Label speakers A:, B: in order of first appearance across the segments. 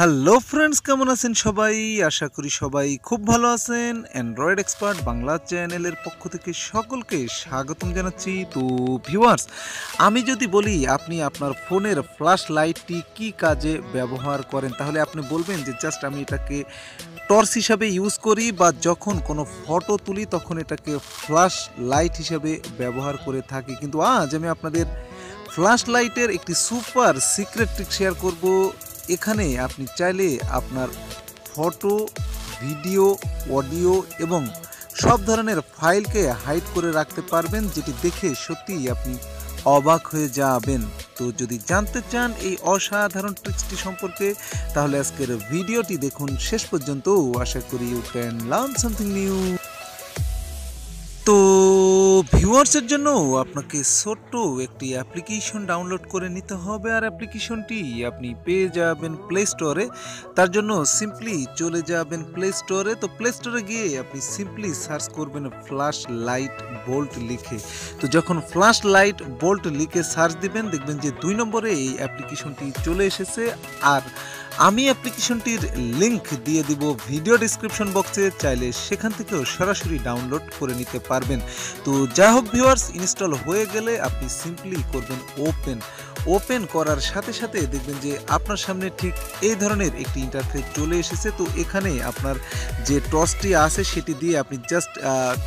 A: Hello friends কেমন আছেন সবাই? আশা করি সবাই খুব ভালো আছেন। অ্যান্ড্রয়েড এক্সপার্ট বাংলা চ্যানেলের পক্ষ থেকে সকলকে স্বাগতম জানাচ্ছি তো ভিউয়ার্স আমি যদি বলি আপনি আপনার ফোনের ফ্ল্যাশ লাইটটি কী কাজে ব্যবহার করেন, তাহলে আপনি বলবেন যে জাস্ট আমি এটাকে টর্চ হিসাবে ইউজ করি বা যখন কোনো ফটো তুলি তখন এটাকে ফ্ল্যাশ লাইট হিসাবে ব্যবহার করে থাকি। কিন্তু আজ আমি আপনাদের ফ্ল্যাশ লাইটের একটি সুপার সিক্রেট ট্রিক শেয়ার করব। এখানে আপনি চাইলে আপনার ফটো, ভিডিও, অডিও এবং সব ধরনের ফাইলকে হাইড করে রাখতে পারবেন, যেটি দেখে সত্যিই আপনি অবাক হয়ে যাবেন। তো যদি জানতে চান এই অসাধারণ ট্রিক্সটি সম্পর্কে, তাহলে আজকের ভিডিওটি দেখুন। শেষ পর্যন্ত আশা করি you can learn something new তো ভিউয়ার্সের জন্য আপনাকে ছোট্ট একটি অ্যাপ্লিকেশন ডাউনলোড করে নিতে হবে। আর অ্যাপ্লিকেশনটি আপনি পেয়ে যাবেন প্লে স্টোরে তার জন্য সিম্পলি চলে যাবেন প্লে স্টোরে তো প্লে স্টোরে গিয়ে আপনি সিম্পলি সার্চ করবেন ফ্ল্যাশ লাইট বোল্ট লিখে। তো যখন ফ্ল্যাশ লাইট বোল্ট লিখে সার্চ দিবেন, দেখবেন যে দুই নম্বরে এই অ্যাপ্লিকেশনটি চলে এসেছে। আর আমি অ্যাপ্লিকেশনটির লিংক দিয়ে দিব ভিডিও ডিসক্রিপশন বক্সে, চাইলে সেখান থেকেও সরাসরি ডাউনলোড করে নিতে পারবেন। তো যাই হোক ভিউয়ার্স, ইনস্টল হয়ে গেলে আপনি সিম্পলি করবেন ওপেন। ওপেন করার সাথে সাথে দেখবেন যে আপনার সামনে ঠিক এই ধরনের একটি ইন্টারফেস চলে এসেছে। তো এখানে আপনার যে টর্চটি আছে, সেটি দিয়ে আপনি জাস্ট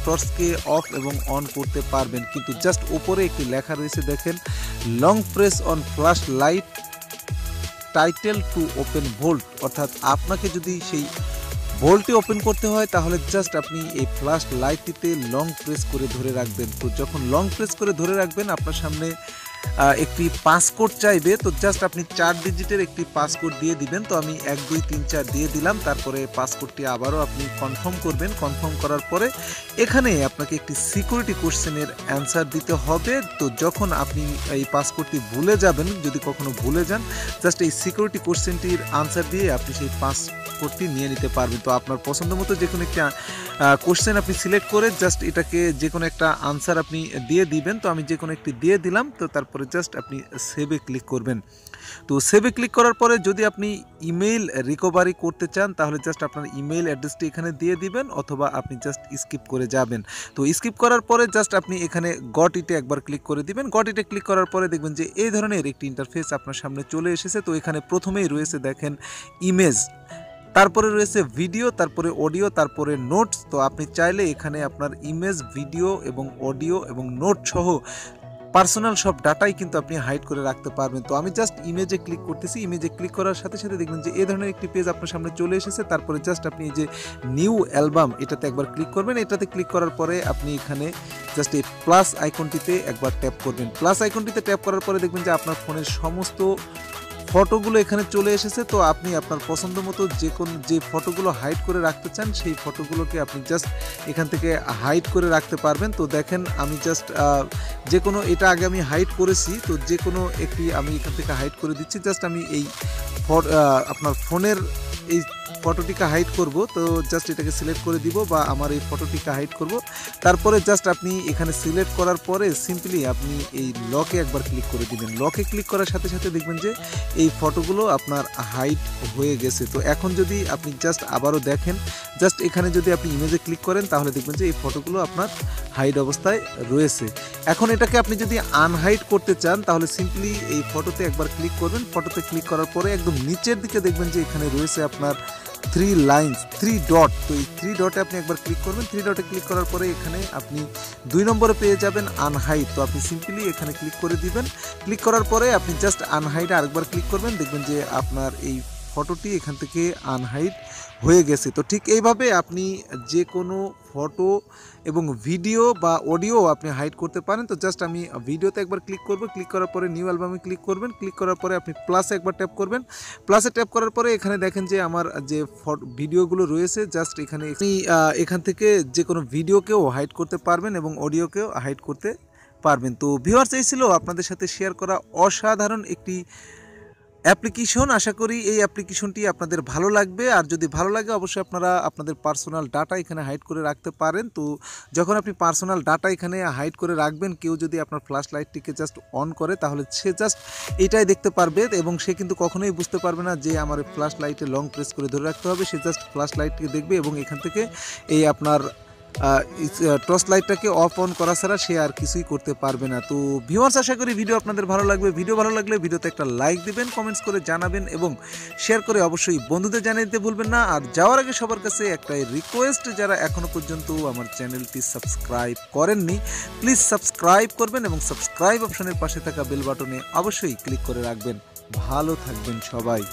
A: টর্চকে অফ এবং অন করতে পারবেন। কিন্তু জাস্ট ওপরে একটি লেখা রয়েছে, দেখেন long press on flashlight title to open bolt অর্থাৎ আপনাকে যদি সেই ভোল্টটি ওপেন করতে হয়, তাহলে জাস্ট আপনি এই ফ্ল্যাশ লাইটটিতে লং প্রেস করে ধরে রাখবেন। তো যখন লং প্রেস করে ধরে রাখবেন, আপনার সামনে একটি পাসকোড চাইবে, তো জাস্ট আপনি চার ডিজিটের একটি পাসকোড দিয়ে দিবেন, তো আমি এক, দুই, তিন, চার দিয়ে দিলাম, তারপরে পাসকোডটি আবারও আপনি কনফার্ম করবেন কনফার্ম করার পরে এখানে আপনাকে একটি সিকিউরিটি কোশ্চেনের অ্যান্সার দিতে হবে, তো যখন আপনি এই পাসকোডটি ভুলে যাবেন, যদি কখনো ভুলে যান জাস্ট এই সিকিউরিটি কোশ্চেনটির আনসার দিয়ে আপনি সেই পাস পাসকোডটি নিয়ে নিতে পারবেন। তো আপনার পছন্দ মতো যে কোনো একটা কোশ্চেন আপনি সিলেক্ট করে জাস্ট এটাকে যে কোনো একটা আনসার আপনি দিয়ে দিবেন, তো আমি যে কোনো একটি দিয়ে দিলাম, তো তারপরে জাস্ট আপনি সেভে ক্লিক করবেন। তো সেভে ক্লিক করার পরে যদি আপনি ইমেইল রিকভারি করতে চান, তাহলে জাস্ট আপনার ইমেইল অ্যাড্রেসটি এখানে দিয়ে দিবেন অথবা আপনি জাস্ট স্কিপ করে যাবেন। তো স্কিপ করার পরে জাস্ট আপনি এখানে গট ইটে একবার ক্লিক করে দিবেন। গট ইটে ক্লিক করার পরে দেখবেন যে এই ধরনের একটি ইন্টারফেস আপনার সামনে চলে এসেছে। তো এখানে প্রথমেই রয়েছে দেখেন ইমেজ তারপরে রয়েছে ভিডিও তারপরে অডিও তারপরে নোটস তো আপনি চাইলে এখানে আপনার ইমেজ ভিডিও এবং অডিও এবং নোট সহ পার্সোনাল সব ডাটাই কিন্তু আপনি হাইড করে রাখতে পারবেন। তো আমি জাস্ট ইমেজে ক্লিক করতেছি। ইমেজে ক্লিক করার সাথে সাথে দেখবেন যে এ ধরনের একটি পেজ আপনার সামনে চলে এসেছে। তারপরে জাস্ট আপনি যে নিউ অ্যালবাম এটাতে একবার ক্লিক করবেন। এটাতে ক্লিক করার পরে আপনি এখানে জাস্ট এই প্লাস আইকনটিতে একবার ট্যাপ করবেন। প্লাস আইকনটিতে ট্যাপ করার পরে দেখবেন যে আপনার ফোনের সমস্ত ফটোগুলো এখানে চলে এসেছে, তো আপনি আপনার পছন্দ মতো যে কোন যে ফটোগুলো হাইড করে রাখতে চান, সেই ফটোগুলোকে আপনি জাস্ট এখান থেকে হাইড করে রাখতে পারবেন। তো দেখেন, আমি জাস্ট যে কোনো, এটা আগে আমি হাইড করেছি, তো যে কোনো একটি আমি এখান থেকে হাইড করে দিচ্ছি। জাস্ট আমি এই আপনার ফোনের এই ফটোটিকে হাইড করব, তো জাস্ট এটাকে সিলেক্ট করে দিব বা আমার এই ফটোটিকে হাইড করব। তারপরে জাস্ট আপনি এখানে সিলেক্ট করার পরে সিম্পলি আপনি এই লকে একবার ক্লিক করে দিবেন। লকে ক্লিক করার সাথে সাথে দেখবেন যে এই ফটোগুলো আপনার হাইড হয়ে গেছে। তো এখন যদি আপনি জাস্ট আবারও দেখেন জাস্ট এখানে যদি আপনি ইমেজে ক্লিক করেন, তাহলে দেখবেন যে এই ফটোগুলো আপনার হাইড অবস্থায় রয়েছে। এখন এটাকে আপনি যদি আনহাইড করতে চান, তাহলে সিম্পলি এই ফটোতে একবার ক্লিক করবেন। ফটোতে ক্লিক করার পরে একদম নিচের দিকে দেখবেন যে এখানে রয়েছে আপনার থ্রি লাইন্স থ্রি ডট তো এই থ্রি ডটে আপনি একবার ক্লিক করবেন। থ্রি ডটে ক্লিক করার পরে এখানে আপনি দুই নম্বরে পেয়ে যাবেন আনহাইড তো আপনি সিম্পলি এখানে ক্লিক করে দিবেন। ক্লিক করার পরে আপনি জাস্ট আনহাইটে আরেকবার ক্লিক করবেন। দেখবেন যে আপনার এই ফটোটি এখান থেকে আনহাইড হয়ে গেছে। তো ঠিক এইভাবে আপনি যে কোনো ফটো এবং ভিডিও বা অডিও আপনি হাইড করতে পারেন। তো জাস্ট আমি ভিডিওতে একবার ক্লিক করব। ক্লিক করার পরে নিউ অ্যালবামে ক্লিক করবেন। ক্লিক করার পরে আপনি প্লাসে একবার ট্যাপ করবেন। প্লাসে ট্যাপ করার পরে এখানে দেখেন যে আমার যে ভিডিওগুলো রয়েছে জাস্ট এখানে আপনি এখান থেকে যে কোনো ভিডিওকেও হাইড করতে পারবেন এবং অডিওকেও হাইড করতে পারবেন। তো ভিউয়ার্স এই ছিল। আপনাদের সাথে শেয়ার করা অসাধারণ একটি অ্যাপ্লিকেশন, আশা করি এই অ্যাপ্লিকেশনটি আপনাদের ভালো লাগবে। আর যদি ভালো লাগে, অবশ্যই আপনারা আপনাদের পার্সোনাল ডাটা এখানে হাইড করে রাখতে পারেন। তো যখন আপনি পার্সোনাল ডাটা এখানে হাইড করে রাখবেন, কেউ যদি আপনার ফ্ল্যাশ লাইটটিকে জাস্ট অন করে, তাহলে সে জাস্ট এটাই দেখতে পারবে এবং সে কিন্তু কখনোই বুঝতে পারবে না যে আমার ফ্ল্যাশ লাইটে লং প্রেস করে ধরে রাখতে হবে। সে জাস্ট ফ্ল্যাশ লাইটটিকে দেখবে এবং এখান থেকে এই আপনার টর্চ লাইটটাকে অফ অন করা ছাড়া সে আর কিছুই করতে পারবে না। তো ভিউয়ার্স আশা করি ভিডিও আপনাদের ভালো লাগবে। ভিডিও ভালো লাগলে ভিডিওতে একটা লাইক দিবেন কমেন্টস করে জানাবেন এবং শেয়ার করে অবশ্যই বন্ধুদের জানিয়ে দিতে ভুলবেন না। আর যাওয়ার আগে সবার কাছে একটাই রিকোয়েস্ট যারা এখনও পর্যন্ত আমার চ্যানেলটি সাবস্ক্রাইব করেননি প্লিজ সাবস্ক্রাইব করবেন এবং সাবস্ক্রাইব অপশনের পাশে থাকা বেল বাটনে অবশ্যই ক্লিক করে রাখবেন। ভালো থাকবেন সবাই।